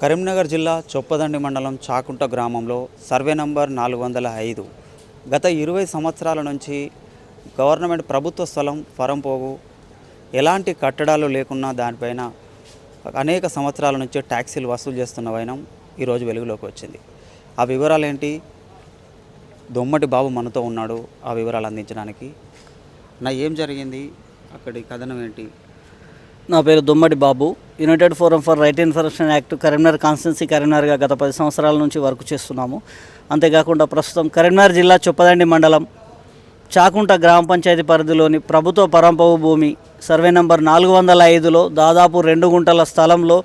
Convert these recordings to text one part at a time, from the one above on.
కరీంనగర్ జిల్లా చొప్పదండి మండలం చాకుంట గ్రామంలో సర్వే నంబర్ నాలుగు వందల ఐదు. గత ఇరవై సంవత్సరాల నుంచి గవర్నమెంట్ ప్రభుత్వ స్థలం ఫరంపోగు ఎలాంటి కట్టడాలు లేకున్నా దానిపైన అనేక సంవత్సరాల నుంచి ట్యాక్సీలు వసూలు చేస్తున్న వైనం ఈరోజు వెలుగులోకి వచ్చింది. ఆ వివరాలు ఏంటి దొమ్మటి బాబు మనతో ఉన్నాడు ఆ వివరాలు అందించడానికి. నా ఏం జరిగింది? అక్కడి కథనం ఏంటి? నా పేరు Dommati Babu. United forum for right information act Karimnagar constituency కరీంనగర్గా గత పది సంవత్సరాల నుంచి వర్క్ చేస్తున్నాము. అంతేకాకుండా ప్రస్తుతం కరీంనగర్ జిల్లా చొప్పదండి మండలం చాకుంట గ్రామ పంచాయతీ పరిధిలోని ప్రభుత్వ పరంపవు భూమి సర్వే నంబర్ నాలుగు వందల ఐదులో దాదాపు రెండు గుంటల స్థలంలో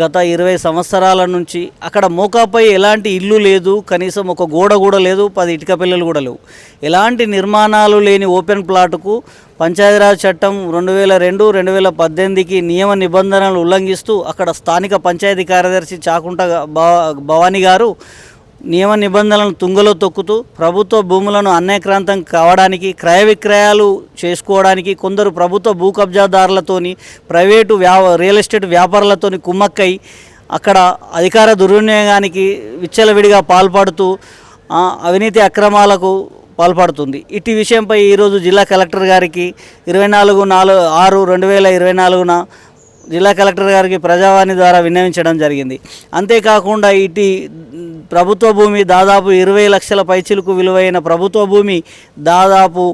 గత ఇరవై సంవత్సరాల నుంచి అక్కడ మోకాపై ఎలాంటి ఇల్లు లేదు కనీసం ఒక గోడ కూడా లేదు పది ఇటుక పిల్లలు కూడా లేవు. ఎలాంటి నిర్మాణాలు లేని ఓపెన్ ప్లాట్కు పంచాయతీరాజ్ చట్టం రెండు వేల రెండు రెండు వేల పద్దెనిమిదికి నియమ నిబంధనలు ఉల్లంఘిస్తూ అక్కడ స్థానిక పంచాయతీ కార్యదర్శి చాకుంట భవ- భవానీ గారు నియమ నిబంధనలను తుంగలో తొక్కుతూ ప్రభుత్వ భూములను అన్యాక్రాంతం కావడానికి క్రయ విక్రయాలు చేసుకోవడానికి కొందరు ప్రభుత్వ భూ కబ్జాదారులతోని ప్రైవేటు వ్యా రియల్ ఎస్టేట్ వ్యాపారులతోని కుమ్మక్కై అక్కడ అధికార దుర్వినియోగానికి విచ్చలవిడిగా పాల్పడుతూ అవినీతి అక్రమాలకు పాల్పడుతుంది. ఇటు విషయంపై ఈరోజు జిల్లా కలెక్టర్ గారికి ఇరవై నాలుగు నాలుగు ఆరు రెండు వేల ఇరవై నాలుగున జిల్లా కలెక్టర్ గారికి ప్రజావాణి ద్వారా విన్నవించడం జరిగింది. అంతేకాకుండా ఇటు ప్రభుత్వ భూమి దాదాపు ఇరవై లక్షల పైచిలకు విలువైన ప్రభుత్వ భూమి దాదాపు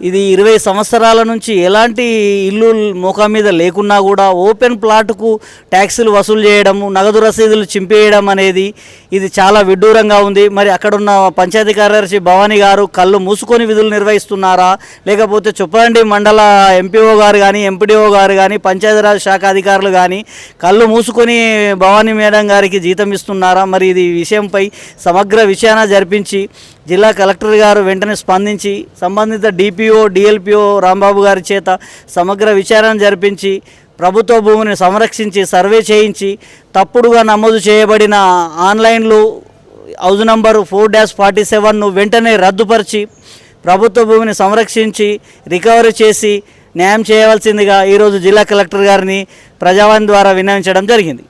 ఇది ఇరవై సంవత్సరాల నుంచి ఎలాంటి ఇల్లు ముఖం మీద లేకున్నా కూడా ఓపెన్ ప్లాట్కు ట్యాక్సులు వసూలు చేయడము నగదు రసీదులు చింపేయడం అనేది ఇది చాలా విడ్డూరంగా ఉంది. మరి అక్కడున్న పంచాయతీ కార్యదర్శి భవానీ గారు కళ్ళు మూసుకొని విధులు నిర్వహిస్తున్నారా? లేకపోతే చొప్పదండి మండల ఎంపీఓ గారు కానీ ఎంపీడీఓ గారు కానీ పంచాయతీరాజ్ శాఖ అధికారులు కానీ కళ్ళు మూసుకొని భవానీ మేడం గారికి జీతం ఇస్తున్నారా? మరి ఇది విషయంపై సమగ్ర విచారణ జరిపించి జిల్లా కలెక్టర్ గారు వెంటనే స్పందించి సంబంధిత డిపిఓ డిఎల్పిఓ రాంబాబు గారి చేత సమగ్ర విచారణ జరిపించి ప్రభుత్వ భూమిని సంరక్షించి సర్వే చేయించి తప్పుడుగా నమోదు చేయబడిన ఆన్లైన్లు house number four dash forty సెవెన్ను వెంటనే రద్దుపరిచి ప్రభుత్వ భూమిని సంరక్షించి రికవరీ చేసి న్యాయం చేయవలసిందిగా ఈరోజు జిల్లా కలెక్టర్ గారిని ప్రజావాణి ద్వారా విన్నవించడం జరిగింది.